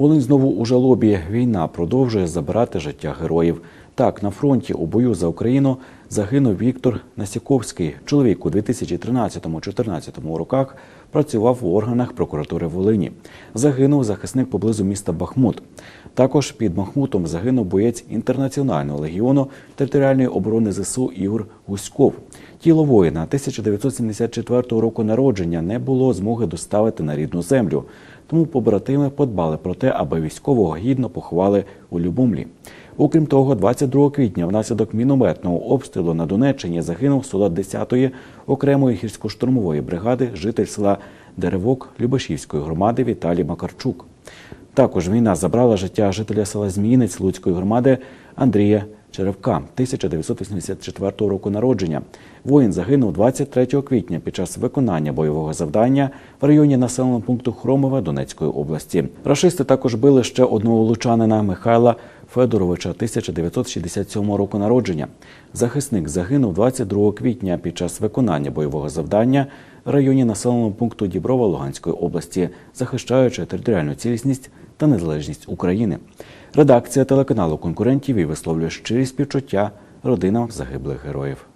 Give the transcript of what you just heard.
Волинь знову у жалобі. Війна продовжує забирати життя героїв. Так, на фронті у бою за Україну загинув Віктор Насіковський. Чоловік у 2013-2014 роках працював в органах прокуратури Волині. Загинув захисник поблизу міста Бахмут. Також під Бахмутом загинув боєць інтернаціонального легіону територіальної оборони ЗСУ Ігор Гуськов. Тіло воїна 1974 року народження не було змоги доставити на рідну землю. Тому побратими подбали про те, аби військового гідно поховали у Любомлі. Окрім того, 22 квітня внаслідок мінометного обстрілу на Донеччині загинув солдат 10-ї окремої гірсько-штурмової бригади, житель села Деревок Любашівської громади Віталій Макарчук. Також війна забрала життя жителя села Зміїнець Луцької громади Андрія Черевка 1984 року народження. Воїн загинув 23 квітня під час виконання бойового завдання в районі населеного пункту Хромове Донецької області. Рашисти також били ще одного лучанина Михайла Федоровича 1967 року народження. Захисник загинув 22 квітня під час виконання бойового завдання районі населеного пункту Діброва Луганської області, захищаючи територіальну цілісність та незалежність України. Редакція телеканалу конкурентів і висловлює щирі співчуття родинам загиблих героїв.